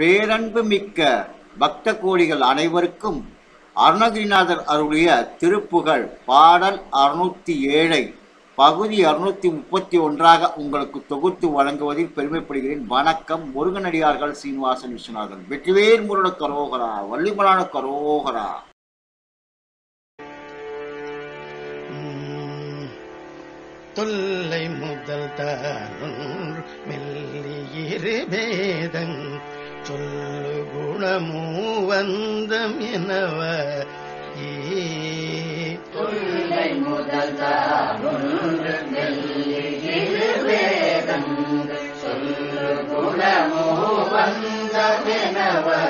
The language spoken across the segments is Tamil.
பேரன்பு மிக்க பக்த கோடிகள் அனைவருக்கும் அருணகிரிநாதர் அருளிய திருப்புகழ் பாடல் அறுநூத்தி ஏழை பகுதி அறுநூத்தி முப்பத்தி ஒன்றாக உங்களுக்கு தொகுத்து வழங்குவதில் பெருமைப்படுகிறேன். வணக்கம் முருகனடியார்கள் சீனிவாசன் விஸ்வநாதன். வெற்றிவேர் முருட கரோகரா வள்ளிமலான கரோகரா. தொல்லை முதல் தானுள் மெல்லியிரு பேதங் சொல்லு குணமூ வந்தம் எனவ முதல் சொல்லு குணமோ வந்தமெனவரே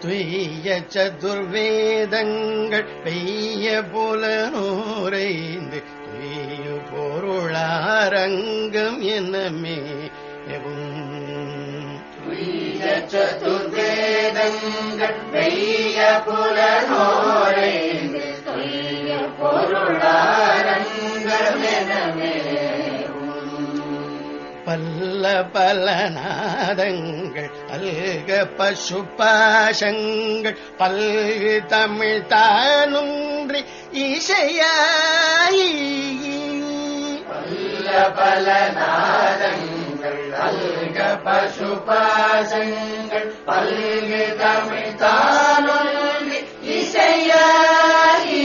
துய்ய சதுர்வேதங்கள் பெய்ய புலனூரைந்து துய்யு பொருளாரங்கம் என்னமே. துய்ய சதுர்வேதங்கள் பெய்ய புலனோரைந்து தொய்ய பொருளாரங்கமெனமே பல்ல பல நாதங்கள் அல்க பசு பாசங்கள் பல்கு தமிழ் தானுன்றி இசையாயி பசுபாசங்கள் பல்கு தமிழ் தானொன்றி இசையாயி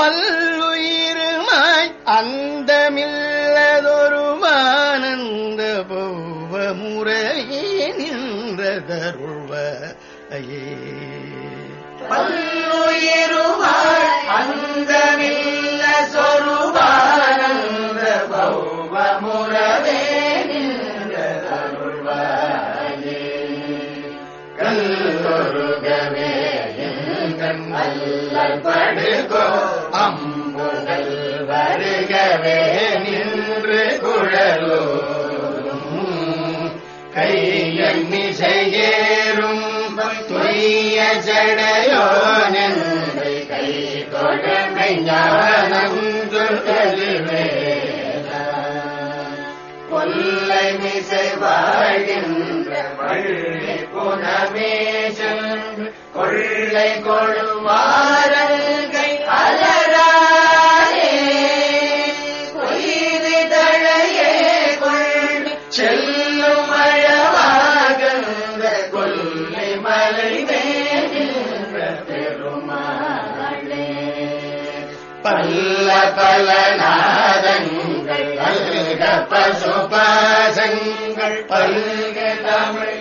பல்லுயிருமாய் அந்தமில்லதொரு ஆனந்த பௌவ முறையே நின்றதருள்வையே பல்லுயிருமாய் அந்தமில்ல சொருபானந்த பௌவ முறவே எங்கள் படுகோ அம்புகள் வருகவே நின்று குழலோ கையண்ணி செய்யேறும் துய்ய ஜடையோ நின்று கை தொடமை ஞானம் கொல்லை மிசை வாழ்கின்ற வள்ளி புனமேசன் கொள்ளை கொள்வாரங்கை அலராரே கொய்து தழையே கொள். செல்லும் அழவாகந்த கொல்லை மலை மேன்ற பெருமாளே. பல்ல பல நாதங்கள் அல்க பசுபாசங்கள் பல்க தமிழ்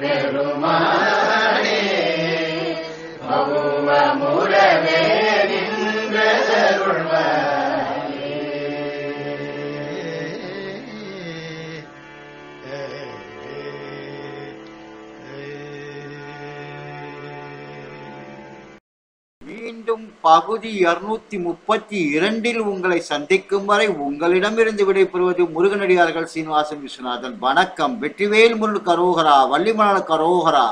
பெருமானே மீண்டும் பகுதி இருநூத்தி முப்பத்தி இரண்டில் உங்களை சந்திக்கும் வரை உங்களிடமிருந்து விடைபெறுவது முருகனடியார்கள் சீனிவாசன் விஸ்வநாதன். வணக்கம். வெற்றிவேல் முருள் கரோகரா வள்ளிமலர் கரோகரா.